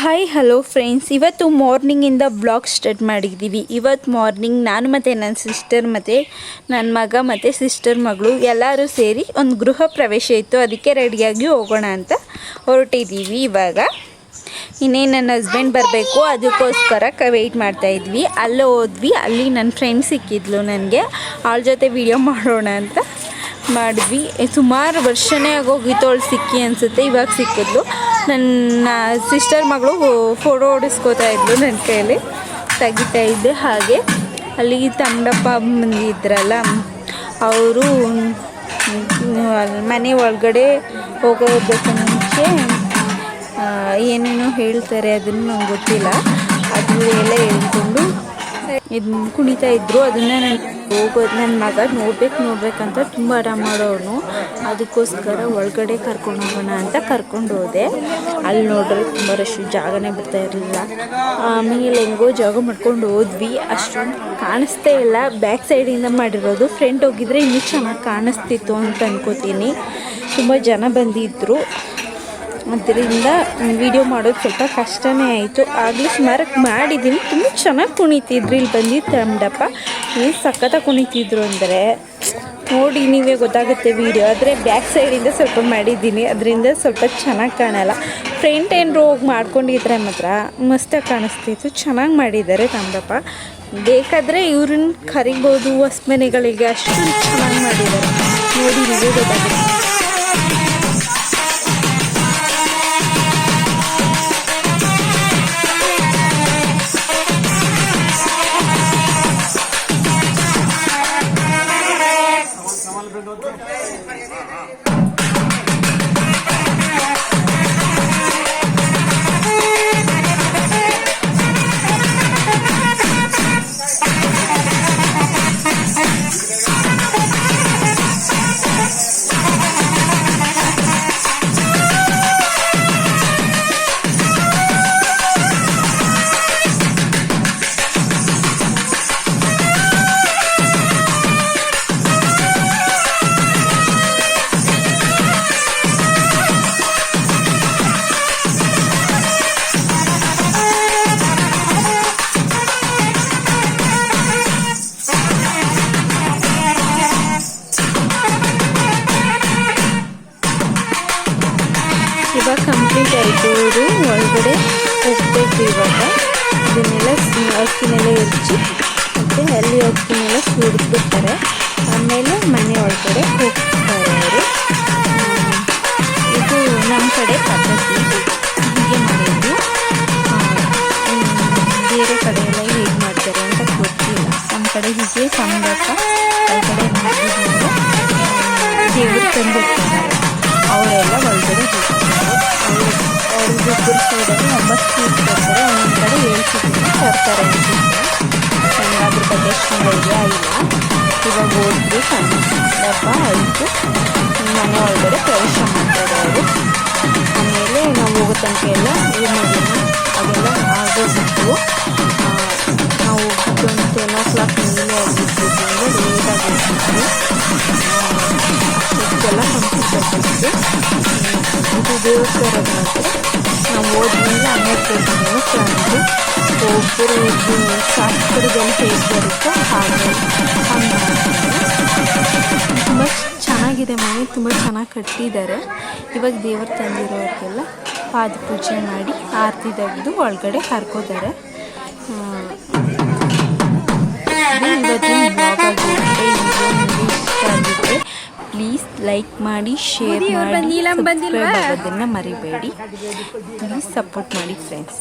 Hi hello friends ಇವತ್ತು ಮಾರ್ನಿಂಗಿಂದ blog start ಮಾಡಿದ್ದೀವಿ ಇವತ್ತು ಮಾರ್ನಿಂಗ್ ನಾನು ಮತ್ತು ನನ್ನ ಸಿಸ್ಟರ್ ಮತ್ತು ನನ್ನ ಮಗ ಮತ್ತು ಸಿಸ್ಟರ್ ಮಗಳು ಎಲ್ಲರೂ ಸೇರಿ ಒಂದು ಗೃಹ ಪ್ರವೇಶ ಇತ್ತು. ಅದಕ್ಕೆ ರೆಡಿಯಾಗಿ ಹೋಗೋಣ ಅಂತ ಹೊರಟಿದ್ದೀವಿ ಇವಾಗ. ಇನ್ನೇನು ನನ್ನ ಹಸ್ಬೆಂಡ್ ಬರಬೇಕು. ಅದಕ್ಕೋಸ್ಕರ ವೆಯ್ಟ್ ಮಾಡ್ತಾ ಇದ್ವಿ. ಅಲ್ಲೇ ಹೋದ್ವಿ. ಅಲ್ಲಿ ನನ್ನ ಫ್ರೆಂಡ್ ಸಿಕ್ಕಿದ್ಲು ನನಗೆ. ಅವಳ ಜೊತೆ ವಿಡಿಯೋ ಮಾಡೋಣ ಅಂತ ಮಾಡಿದ್ವಿ. ಸುಮಾರು ವರ್ಷನೇ ಆಗೋಗಿತ್ತು ಅವಳು ಸಿಕ್ಕಿ ಅನಿಸುತ್ತೆ. ಇವಾಗ ಸಿಕ್ಕಿದ್ಲು. ನನ್ನ ಸಿಸ್ಟರ್ ಮಗಳು ಫೋಟೋ ಹೊಡಿಸ್ಕೋತಾ ಇದ್ಲು ನನ್ನ ಕೈಯಲ್ಲಿ. ತೆಗಿತಾ ಇದ್ದೆ ಹಾಗೆ. ಅಲ್ಲಿ ತಂಡಪ್ಪ ಬಂದಿದ್ರಲ್ಲ ಅವರು ಮನೆ ಒಳಗಡೆ ಹೋಗೋದಕ್ಕೆ ಮುಂಚೆ ಏನೇನೋ ಹೇಳ್ತಾರೆ ಅದನ್ನು ಗೊತ್ತಿಲ್ಲ. ಅದು ಎಲ್ಲ ಇದು ಕುಣಿತಾ ಇದ್ರು. ಅದನ್ನ ನಾನು ಹೋಗೋದು ನನ್ನ ಮಗ ನೋಡ್ಬೇಕು, ನೋಡ್ಬೇಕಂತ ತುಂಬ ಆರಾಮ ಮಾಡೋನು ಅದಕ್ಕೋಸ್ಕರ ಒಳಗಡೆ ಕರ್ಕೊಂಡು ಹೋಗೋಣ ಅಂತ ಕರ್ಕೊಂಡು ಹೋದೆ. ಅಲ್ಲಿ ನೋಡ್ರೆ ತುಂಬ ರಶ್ ಜಾಗನೇ ಬರ್ತಾ ಇರಲಿಲ್ಲ. ಆಮೇಲೆ ಹೆಂಗೋ ಜಾಗ ಮಾಡ್ಕೊಂಡು ಹೋದ್ವಿ. ಅಷ್ಟೊಂದು ಕಾಣಿಸ್ತೇ ಇಲ್ಲ. ಬ್ಯಾಕ್ ಸೈಡಿಂದ ಮಾಡಿರೋದು. ಫ್ರಂಟ್ ಹೋಗಿದ್ರೆ ಇನ್ನೂ ಚೆನ್ನಾಗಿ ಕಾಣಿಸ್ತಿತ್ತು ಅಂತ ಅನ್ಕೋತೀನಿ. ತುಂಬ ಜನ ಬಂದಿದ್ದರು ಅದರಿಂದ ವಿಡಿಯೋ ಮಾಡೋದು ಸ್ವಲ್ಪ ಕಷ್ಟನೇ ಆಯಿತು. ಆಗಲೂ ಸುಮಾರಕ್ಕೆ ಮಾಡಿದ್ದೀನಿ ತುಂಬ ಚೆನ್ನಾಗಿ ಕುಣಿತಿದ್ರು ಇಲ್ಲಿ ಬಂದಿದ್ದು ತಮ್ಮಡಪ್ಪ ಏನು ಸಖತ್ತಾಗಿ ಕುಣಿತಿದ್ರು ಅಂದರೆ, ನೋಡಿ, ನೀವೇ ಗೊತ್ತಾಗುತ್ತೆ ವಿಡಿಯೋ ಆದರೆ ಬ್ಯಾಕ್ ಸೈಡಿಂದ ಸ್ವಲ್ಪ ಮಾಡಿದ್ದೀನಿ ಅದರಿಂದ ಸ್ವಲ್ಪ ಚೆನ್ನಾಗಿ ಕಾಣಲ್ಲ. ಫ್ರೆಂಟ್ ಏನಾರು ಹೋಗಿ ಮಾಡ್ಕೊಂಡಿದ್ರೆ ಮಾತ್ರ ಮಸ್ತಾಗಿ ಕಾಣಿಸ್ತಿತ್ತು. ಚೆನ್ನಾಗಿ ಮಾಡಿದ್ದಾರೆ ತಮ್ಮಡಪ್ಪ ಬೇಕಾದರೆ ಇವ್ರನ್ನ ಕರಿಬೋದು ಹೊಸ್ಮನೆಗಳಿಗೆ ಅಷ್ಟು ಚೆನ್ನಾಗಿ ಮಾಡಿದ್ದಾರೆ. ನೋಡಿ, ನೀವೇ ಗೊತ್ತಾಗುತ್ತೆ. ಇವಾಗ ಇವರು ಒಳಗಡೆ ಹೋಗ್ಬೇಕು ಇವಾಗ. ಇದನ್ನೆಲ್ಲ ಸ್- ಅಕ್ಕಿನೆಲ್ಲ ಹೆಚ್ಚಿ ಮತ್ತು ಅಲ್ಲಿ ಅಕ್ಕಿನೆಲ್ಲ ಸುರಿದ್ಬಿಡ್ತಾರೆ ಆಮೇಲೆ ಮನೆ ಒಳಗಡೆ ಹೋಗ್ತಾರೆ ಅವರು. ಇದು ನಮ್ಮ ಕಡೆ ಪದ್ಧತಿ. ಹೀಗೆ ಮಾಡೋದು ಬೇರೆ ಕಡೆ ಎಲ್ಲ ಹೇಗೆ ಮಾಡ್ತಾರೆ ಅಂತ ಗೊತ್ತಿಲ್ಲ. ನಮ್ಮ ಕಡೆ ಹೀಗೆ ಸಂಬಂಧ ಒಳಗಡೆ ದೇವರು ತಂದಿರ್ತಾರೆ. ಅವ್ರದ್ದು ಸೈಡಲ್ಲಿ ಒಂಬತ್ತು ಸೀಟ್ ಕೊಡ್ತಾರೆ ಒಂದೊಂದು ಕಡೆ ಏಳು ಸೀಟನ್ನು ಅನ್ಸುತ್ತೆ ನನಗೆ ಅದ್ರ ಬಗ್ಗೆ ಅಷ್ಟೊಂದು ಐಡಿಯಾ ಇಲ್ಲ ಇವಾಗ ಹೋದ್ರು ಸಣ್ಣಪ್ಪ ಆಯಿತು ಮನೆ ಒಳಗಡೆ ಪ್ರವೇಶ ಮಾಡ್ತಾರೆ ಅವರು ಆಮೇಲೆ ನಾವು ಹೋಗೋ ತನಕ ಎಲ್ಲ ಏನಾಗಿಲ್ಲ ಅದೆಲ್ಲ ಆಗೋಗಿತ್ತು ನಾವು ಒಂದು ಟೆನ್ ಓ ಕ್ಲಾಕ್ ಮೇಲೆ ಆಗಿದ್ದರಿಂದ ಕಂಪ್ಲೀಟ್ ಆಗಿತ್ತು ಇದು ಮಾತ್ರ ಒಬ್ಬರು ಶಾಸ್ತ್ರದಲ್ಲಿ ಹೇಗೆ ಬರುತ್ತೋ ಹಾಗೆ ತುಂಬ ಚೆನ್ನಾಗಿದೆ ಮನೆ ತುಂಬ ಚೆನ್ನಾಗಿ ಕಟ್ಟಿದ್ದಾರೆ. ಇವಾಗ ದೇವರು ತಂದಿರೋರಿಗೆಲ್ಲ ಪಾದ ಪೂಜೆ ಮಾಡಿ ಆರತಿ ತೆಗೆದು ಒಳಗಡೆ ಕರ್ಕೋತಾರೆ ಇವತ್ತಿನ ಬ್ಲಾಗ್ ಆಗಿರುತ್ತೆ ಪ್ಲೀಸ್ ಲೈಕ್ ಮಾಡಿ ಶೇರ್ ಮಾಡಿ ಅದನ್ನು ಮರಿಬೇಡಿ. ಪ್ಲೀಸ್ ಸಪೋರ್ಟ್ ಮಾಡಿ ಫ್ರೆಂಡ್ಸ್